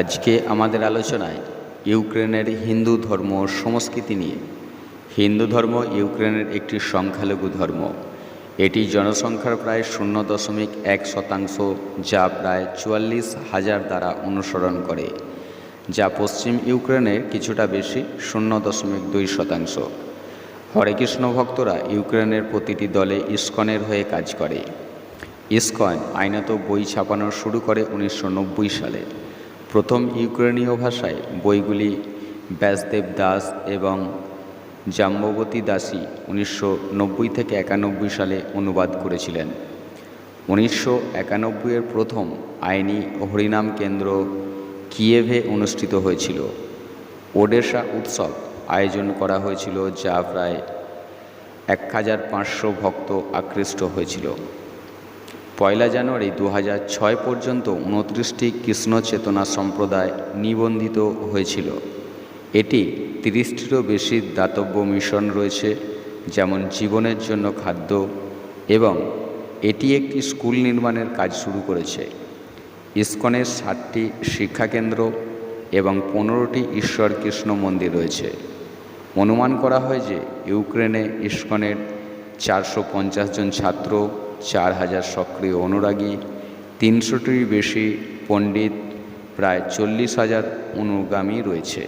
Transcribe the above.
আজকে আমাদের আলোচনায় ইউক্রেনের হিন্দু ধর্ম সংস্কৃতি নিয়ে। হিন্দু ধর্ম ইউক্রেনের একটি সংখ্যালঘু ধর্ম। এটি জনসংখ্যার প্রায় শূন্য দশমিক এক শতাংশ, যা প্রায় চুয়াল্লিশ হাজার দ্বারা অনুসরণ করে, যা পশ্চিম ইউক্রেনের কিছুটা বেশি, শূন্য দশমিক দুই শতাংশ। হরে কৃষ্ণ ভক্তরা ইউক্রেনের প্রতিটি দলে ইস্কনের হয়ে কাজ করে। ইস্কন আইনত বই ছাপানো শুরু করে উনিশশো নব্বই সালে। প্রথম ইউক্রেনীয় ভাষায় বইগুলি ব্যাসদেব দাস এবং জাম্ববতী দাসী উনিশশো নব্বই থেকে একানব্বই সালে অনুবাদ করেছিলেন। উনিশশো একানব্বইয়ের প্রথম আইনি হরিনাম কেন্দ্র কিয়েভে অনুষ্ঠিত হয়েছিল। ওডেশা উৎসব আয়োজন করা হয়েছিল যা প্রায় এক হাজার পাঁচশো ভক্ত আকৃষ্ট হয়েছিল। পয়লা জানুয়ারি দু ছয় পর্যন্ত উনত্রিশটি কৃষ্ণ চেতনা সম্প্রদায় নিবন্ধিত হয়েছিল। এটি তিরিশটিরও বেশি দাতব্য মিশন রয়েছে, যেমন জীবনের জন্য খাদ্য, এবং এটি একটি স্কুল নির্মাণের কাজ শুরু করেছে। ইস্কনের ষাটটি শিক্ষাকেন্দ্র এবং পনেরোটি ঈশ্বর কৃষ্ণ মন্দির রয়েছে। অনুমান করা হয় যে ইউক্রেনে ইস্কনের চারশো পঞ্চাশ জন ছাত্র চার হাজার সক্রিয় অনুরাগী তিনশোটির বেশি পণ্ডিত প্রায় চল্লিশ হাজার অনুগামী রয়েছে।